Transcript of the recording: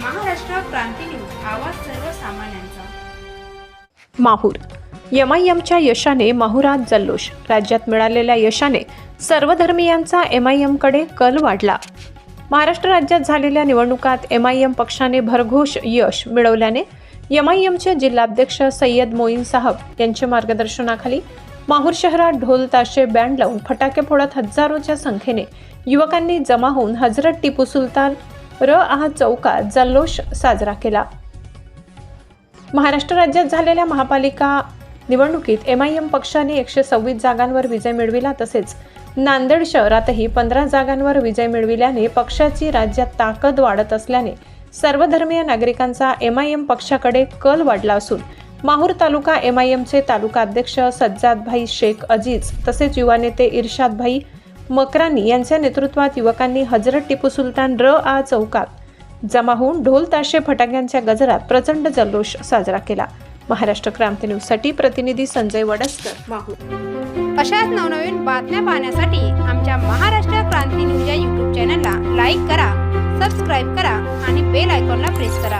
Maharashtra Kranti news आवाज सर्वसामान्यांचा. माहूर. एमआयएमच्या यशाने माहुरात जल्लोष. राज्यात मिळालेल्या यशाने सर्व आय एमआयएमकडे कल वाढला. महाराष्ट्र राज्यात झालेल्या निवडणुकात एमआयएम पक्षाने भरघोष यश मिळवल्याने एमआयएमचे जिल्हाध्यक्ष सय्यद मोईन साहब यांच्या मार्गदर्शनाखाली माहूर शहरात ढोल ताशे बँड लावून फटाके फोडत हजारोच्या संख्येने युवकांनी जमा होऊन हजरत टिपू सुलतान र आहा चौकात जल्लोष साजरा केला. महाराष्ट्र राज्यात झालेल्या महापालिका निवडणुकीत एम आय एम पक्षाने एकशे सव्वीस जागांवर विजय मिळविला तसेच नांदेड शहरातही पंधरा जागांवर विजय मिळविल्याने पक्षाची राज्यात ताकद वाढत असल्याने सर्वधर्मीय नागरिकांचा एम आय एम पक्षाकडे कल वाढला असून माहूर तालुका एम आय तालुका अध्यक्ष सज्जादभाई शेख अजीज तसेच युवा नेते इर्शादभाई मकरानी यांच्या नेतृत्वात युवकांनी हजरत टिपू सुलतान र आ चौकात जमा होऊन ढोल ताशे फटाक्यांच्या गजरात प्रचंड जल्लोष साजरा केला. महाराष्ट्र क्रांती न्यूजसाठी प्रतिनिधी संजय वडसकर माहूर अशाच नवनवीन बातम्या पाहण्यासाठी आमच्या महाराष्ट्र क्रांती न्यूज या यूट्यूब चॅनलला लाईक करा सबस्क्राईब करा आणि बेल आयकॉनला प्रेस करा.